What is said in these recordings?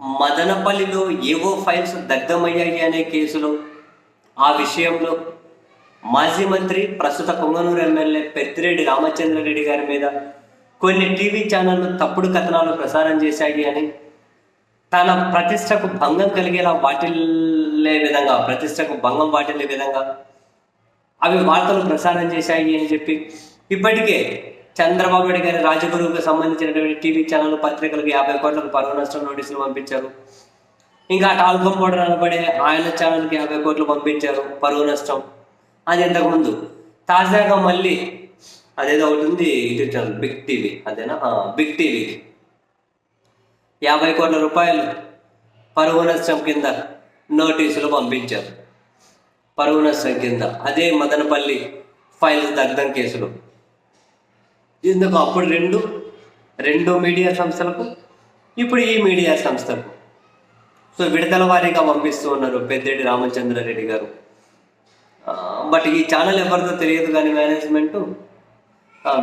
మదనపల్లిలో ఏవో ఫైల్స్ దగ్ధమయ్యాయి అనే కేసులో ఆ విషయంలో మాజీ మంత్రి ప్రస్తుత పొంగనూరు ఎమ్మెల్యే పెద్దిరెడ్డి రామచంద్రారెడ్డి గారి మీద కొన్ని టీవీ ఛానళ్ళు తప్పుడు కథనాలు ప్రసారం చేశాయి అని తన ప్రతిష్టకు భంగం కలిగేలా వాటిల్లే విధంగా ప్రతిష్టకు భంగం వాటిల్లే విధంగా అవి వార్తలు ప్రసారం చేశాయి అని చెప్పి ఇప్పటికే చంద్రబాబు నాయుడు గారి రాజగురువుకు సంబంధించినటువంటి టీవీ ఛానల్ పత్రికలకు యాభై కోట్లకు పరువు నష్టం నోటీసులు పంపించారు. ఇంకా టాల్కం పౌడర్ అనబడే ఆయన ఛానల్కి యాభై కోట్లు పంపించారు పరువు నష్టం. అది ఇంతకుముందు తాజాగా మళ్ళీ అదేదో ఒకటి ఉంది యూట్యూబ్ ఛానల్ బిగ్ టీవీ అదేనా? Big TV. యాభై కోట్ల రూపాయలు పరువు నష్టం కింద నోటీసులు పంపించారు. పరువు నష్టం కింద. అదే మదనపల్లి ఫైల్స్ దగ్ధం కేసులు. ఇందుకు అప్పుడు రెండు? రెండు మీడియా సంస్థలకు ఇప్పుడు ఈ మీడియా సంస్థలకు. సో విడతల వారీగా పంపిస్తూ ఉన్నారు పెద్దిరెడ్డి రామచంద్రారెడ్డి గారు. బట్ ఈ ఛానల్ ఎవరితో తెలియదు కానీ మేనేజ్మెంట్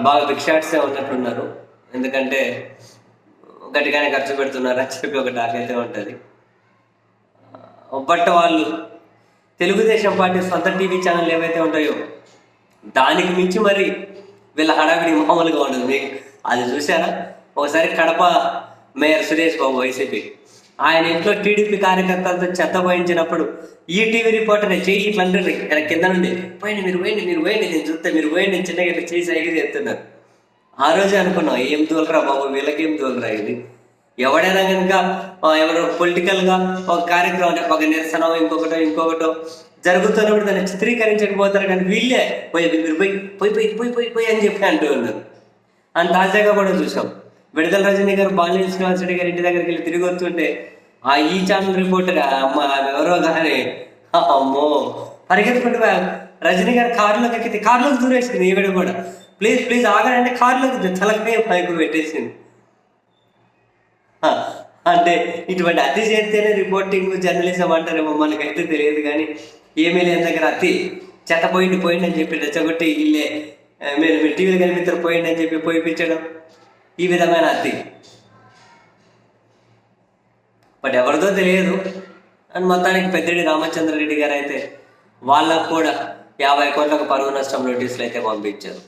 బాగా బిగ్ షాట్సే ఉన్నట్లున్నారు ఎందుకంటే గట్టిగానే ఖర్చు పెడుతున్నారు? అని చెప్పి ఒక టాక్ అయితే ఉంటుంది. బట్ వాళ్ళు తెలుగుదేశం పార్టీ సొంత టీవీ ఛానల్ ఏవైతే ఉంటాయో దానికి మించి మరి వీళ్ళ హడావిడి మామూలుగా ఉండదు మీకు. అది చూసారా ఒకసారి కడప మేయర్ సురేష్ బాబు వైసీపీ. ఆయన ఇంట్లో టీడీపీ కార్యకర్తలతో చెత్త పోయించినప్పుడు ఈ టీవీ రిపోర్టర్ చేయి ఇట్లా అంటారు కింద నుండి పోయింది మీరు పోయింది మీరు పోయింది నేను చూస్తే మీరు పోయింది నేను చిన్నగా ఇట్లా చేసి అయ్యి చెప్తున్నారు ఆ రోజే అనుకున్నాం ఏం తోలరా బాబు వీళ్ళకేం తోలరా ఇది? ఎవడైనా కనుక ఎవరో పొలిటికల్గా పొలిటికల్గా ఒక కార్యక్రమం ఒక నిరసన ఇంకొకటో ఇంకొకటో జరుగుతున్నప్పుడు దాన్ని చిత్రీకరించకపోతారు కానీ వీళ్ళే పోయి మీరు పోయి పోయి పోయి పోయి పోయి పోయి అని చెప్పి అంటూ ఉన్నారు. అని తాజాగా కూడా చూసాం. విడదల రజనీ గారు బాలినేని శ్రీనివాసరెడ్డి గారి ఇంటి దగ్గరికి వెళ్ళి తిరిగి వస్తుంటే ఆ ఈ ఛానల్ రిపోర్టర్ అమ్మ ఎవరో కానీ అమ్మో. పరిగెత్తుకుంటూ రజనీ గారు కారులోకి ఎక్కితే కారులోకి దూరేసింది ఈవిడ కూడా. ప్లీజ్ ప్లీజ్ ఆగడంటే కారులోకి తలకాయ పైకి పెట్టేసింది. అంటే ఇటువంటి అతి చేస్తేనే రిపోర్టింగ్ జర్నలిజం అంటారేమో మనకైతే తెలియదు కానీ ఏమీ లేని దగ్గర అతి చెత్త పోయింది పోయింది అని చెప్పి రెచ్చగొట్టి ఇల్లే మీరు మీరు టీవీలో కనిపిస్తారు పోయింది అని చెప్పి పోయిపించడం ఈ విధమైన అతి. బట్ ఎవరిదో తెలియదు. అండ్ మొత్తానికి పెద్దిరెడ్డి రామచంద్రరెడ్డి గారు అయితే వాళ్ళకు కూడా యాభై కోట్లకు పరువు నష్టం నోటీసులు అయితే పంపించారు.